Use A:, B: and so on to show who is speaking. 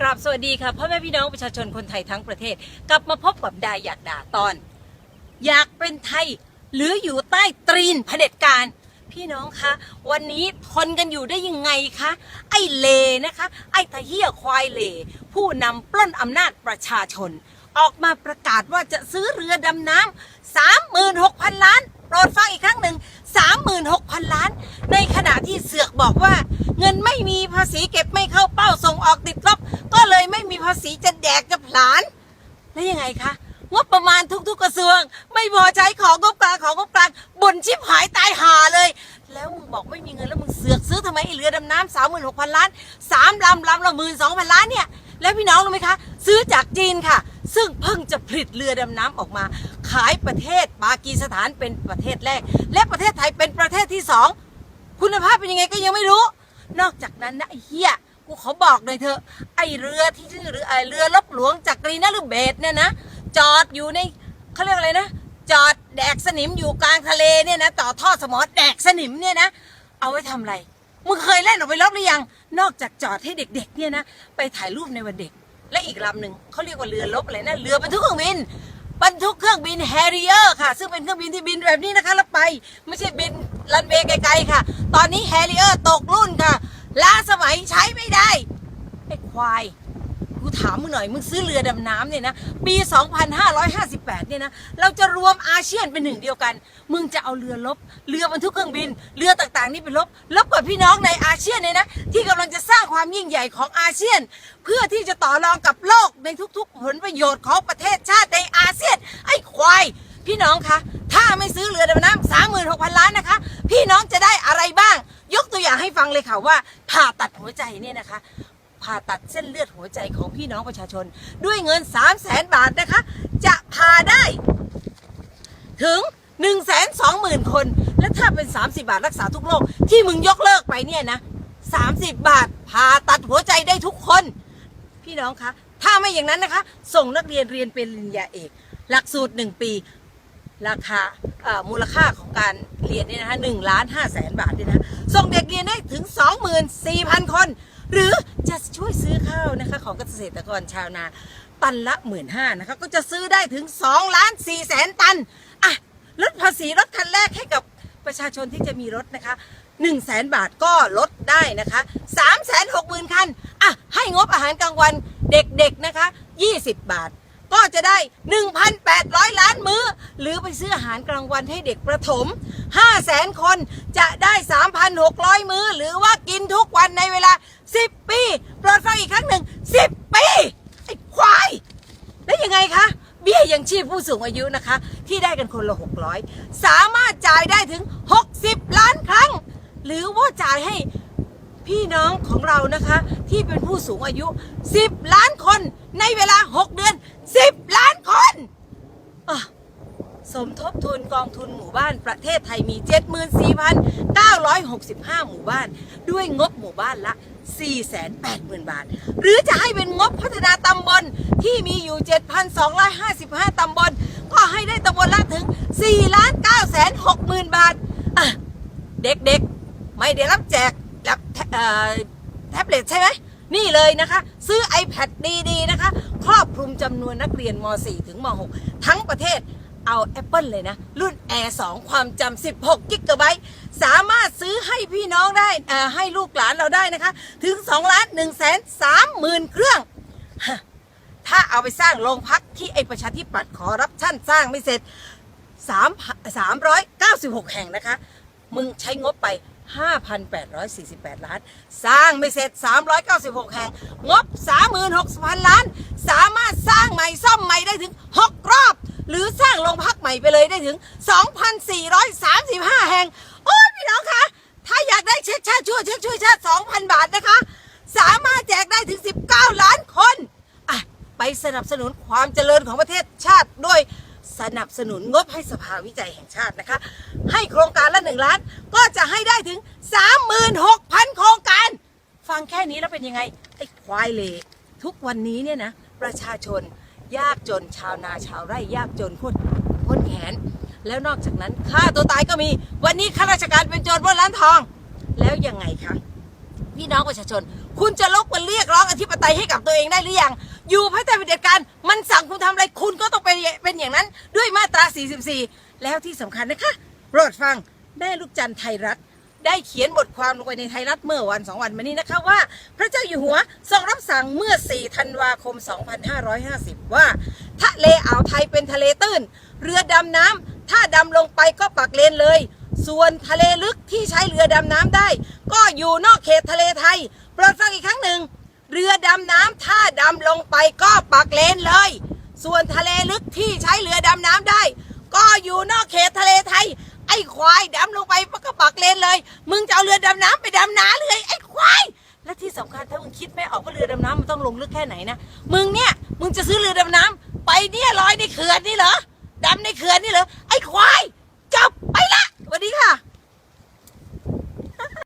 A: กราบสวัสดีค่ะพ่อแม่พี่น้องประชาชนคนไทยทั้งประเทศ กลับมาพบกับดาอยากด่าตอน อยากเป็นไทย หรืออยู่ใต้ตรีนเผด็จการ พี่น้องคะวันนี้ทนกันอยู่ได้ยังไงคะไอ้เลนะคะ ไอ้ตะเฮียควายเล ผู้นำปล้นอำนาจประชาชน ออกมาประกาศว่าจะซื้อเรือดำน้ำสามหมื่นหกพันล้านโปรดฟังอีกครั้งหนึ่ง สามหมื่นหกพันล้าน ในขณะที่เสือกบอกว่า เงินไม่มีภาษีเก็บไม่เข้าเป้าส่งออกติดลบ ก็เลยไม่มีภาษีจะแดกจะผลาน แล้วยังไงคะงบประมาณทุกๆกระทรวง ไม่พอใช้ของงบกลางของงบกลางบ่นชิบหายตายหาเลย แล้วมึงบอกไม่มีเงินแล้วมึงเสือกซื้อทำไมไอเรือดำน้ำสามหมื่นหกพันล้านสามลำลำละหมื่นสองพันล้านเนี่ยแล้วพี่น้องรู้ไหมคะ ซื้อจากจีนค่ะ ซึ่งเพิ่งจะผลิตเรือดำน้ำออกมาายประเทศปากีสถานเป็นประเทศแรก และประเทศไทยเป็นประเทศที่สองคุณภาพเป็นยังไงก็ยังไม่รู้ นอกจากนั้นนะไอ้เฮียกูขอบอกหน่อยเถอะ ไอ้เรือที่ชื่อเรือไอ้เรือลบหลวงจากกรีนฤเบศเนี่ยนะจอดอยู่ในเขาเรียกอะไรนะจอดแดกสนิมอยู่กลางทะเลเนี่ยนะต่อท่อสมอแดกสนิมเนี่ยนะเอาไว้ทำอะไรมึงเคยเล่นออกไปรบหรือยัง นอกจากจอดให้เด็ก ๆ เนี่ยนะไปถ่ายรูปในวันเด็ก และอีกลำหนึ่งเขาเรียกว่าเรือลบอะไรนะเรือบรรทุกเครื่องบิน บรรทุกเครื่องบินแฮร์ริเออร์ค่ะ ซึ่งเป็นเครื่องบินที่บินแบบนี้นะคะแล้วไป ไม่ใช่บินลันเวย์ไกลๆค่ะ ตอนนี้แฮร์ริเออร์ตกรุ่นค่ะล้าสมัยใช้ไม่ได้ไอ้ควาย กูถามมึงหน่อย มึงซื้อเรือดำน้ำเนี่ยนะ ปี 2558 เนี่ยนะ เราจะรวมอาเซียนเป็นหนึ่งเดียวกัน มึงจะเอาเรือลบ เรือบรรทุกเครื่องบิน เรือต่างๆ นี่เป็นลบ ลบกับพี่น้องในอาเซียนเนี่ยนะ ที่กำลังจะสร้างความยิ่งใหญ่ของอาเซียน เพื่อที่จะต่อรองกับโลกในทุกๆ ผลประโยชน์ของประเทศชาติในอาเซียน ไอ้ควาย พี่น้องคะ ถ้าไม่ซื้อเรือดำน้ำสามหมื่นหกพันล้านนะคะ พี่น้องจะได้อะไรบ้าง ยกตัวอย่างให้ฟังเลยค่ะว่าผ่าตัดหัวใจเนี่ยนะคะ ผ่าตัดเส้นเลือดหัวใจของพี่น้องประชาชน ด้วยเงิน 3 0 0แสนบาทนะคะ จะผ่าได้ถึง 1 2 0 0 0 0 คน และถ้าเป็น 30 บาทรักษาทุกโรคที่มึงยกเลิกไปเนี่ยนะ 30 บาทผ่าตัดหัวใจได้ทุกคน พี่น้องคะ ถ้าไม่อย่างนั้นนะคะ ส่งนักเรียนเรียนเป็นปริญญาเอก หลักสูตร 1 ปี ราคาเอ่อมูลค่าของการเรียนเนี่ยนะคะหนึ่งล้านห้าแสนบาทเนี่ยนะ ส่งเด็กเรียนได้ถึง 24,000 คน หรือจะช่วยซื้อข้าวนะคะของเกษตรกรชาวนา ตันละหมื่นห้านะคะก็จะซื้อได้ถึง2ล้าน4แสนตันอะลดภาษีรถคันแรกให้กับประชาชนที่จะมีรถนะคะ1 0 0 0 0แสนบาทก็ลดได้นะคะ3 6 0 0 0 0คันอะให้งบอาหารกลางวันเด็กๆนะคะ 20 บาท ก็จะได้ 1,800 ล้านมื้อ หรือไปซื้ออาหารกลางวันให้เด็กประถม5แสนคนจะได้ 3,600 มื้อ หรือว่ากินทุกวันในเวลา 10ปีโปรดฟังอีกครั้งหนึ่ง10ปีไอ้ควายแล้วยังไงคะเบี้ยยังชีพผู้สูงอายุนะคะ ที่ได้กันคนละ600สามารถจ่ายได้ถึง60ล้านครั้ง หรือว่าจ่ายให้พี่น้องของเรานะคะ ที่เป็นผู้สูงอายุ 10 ล้านคนในเวลา 6 เดือน 10 ล้าน สมทบทุนกองทุนหมู่บ้านประเทศไทยมี 74,965 หมู่บ้าน ด้วยงบหมู่บ้านละ 480,000 บาท หรือจะให้เป็นงบพัฒนาตำบลที่มีอยู่ 7,255 ตำบล ก็ให้ได้ตำบลละถึง4ล้าน9แสน6หมื่นบาท เด็กๆ ไม่ได้รับแจกแล็บแท็บเล็ตใช่ไหมนี่เลยนะคะ ซื้อ iPad ดีๆนะคะ ครอบคลุมจำนวนนักเรียนม .4 ถึงม .6 ทั้งประเทศ เอา Apple เลยนะ รุ่น Air 2 ความจำ 16 กิกะไบต์สามารถซื้อให้พี่น้องได้ให้ลูกหลานเราได้นะคะ ถึง 2 ล้าน1แสน3หมื่นเครื่อง ถ้าเอาไปสร้างโรงพักที่ไอประชาธิปัตย์ขอรับชั่นสร้างไม่เสร็จ 3 396 แห่งนะคะ มึงใช้งบไป5,848 ล้าน สร้างไม่เสร็จ 396 แห่ง งบ 36,000 ล้าน สามารถสร้างใหม่ซ่อมใหม่ได้ถึง 6 รอบ หรือสร้างโรงพักใหม่ไปเลยได้ถึง 2,435 แห่ง โอ้ยพี่น้องคะถ้าอยากได้เช็คชาติช่วยเช็คช่วยชาติ 2,000 บาทนะคะ สามารถแจกได้ถึง 19 ล้านคนอะไปสนับสนุนความเจริญของประเทศชาติด้วยสนับสนุนงบให้สภาวิจัยแห่งชาตินะคะ ให้โครงการละหนึ่งล้านก็จะให้ได้ถึง 36,000 โครงการ ฟังแค่นี้แล้วเป็นยังไงไอ้ควายเลทุกวันนี้เนี่ยนะ ประชาชน ยากจนชาวนาชาวไร่ยากจนคตรพ้นแขน แล้วนอกจากนั้นฆ่าตัวตายก็มี วันนี้ข้าราชการเป็นโจรปล้นร้านทอง แล้วยังไงคะพี่น้องประชาชน คุณจะลกมาเรียกร้องอธิปไตยให้กับตัวเองได้หรือยัง อยู่ภายใต้เผด็จการมันสั่งคุณทำอะไรคุณก็ต้องเป็นเป็นอย่างนั้น ด้วยมาตรา 44 แล้วที่สำคัญนะคะโปรดฟังได้ลูกจันทร์ไทยรัฐ ได้เขียนบทความลงไปในไทยรัฐเมื่อวันสองวันมานี้นะคะว่า พระเจ้าอยู่หัวทรงรับสั่งเมื่อ 4 ธันวาคม 2550 ว่า ทะเลอ่าวไทยเป็นทะเลตื้น เรือดำน้ำถ้าดำลงไปก็ปักเลนเลย ส่วนทะเลลึกที่ใช้เรือดำน้ำได้ ก็อยู่นอกเขตทะเลไทยโปรดฟังอีกครั้งหนึ่งเรือดำน้ำถ้าดำลงไปก็ปักเลนเลย ส่วนทะเลลึกที่ใช้เรือดำน้ำได้ ก็อยู่นอกเขตทะเลไทย อ้ควายดำลงไปมันก็ปักเลนเลย มึงจะเอาเรือดำน้ำไปดำน้ำเลยไอ้ควายและที่สำคัญถ้ามึงคิดไม่ออกว่าเรือดำน้ำมันต้องลงลึกแค่ไหนนะมึงเนี่ยมึงจะซื้อเรือดำน้ำไปเนี่ยลอยในเขื่อนนี่เหรอดำในเขื่อนนี่เหรอไอ้ควายจบไปละสวัสดีค่ะ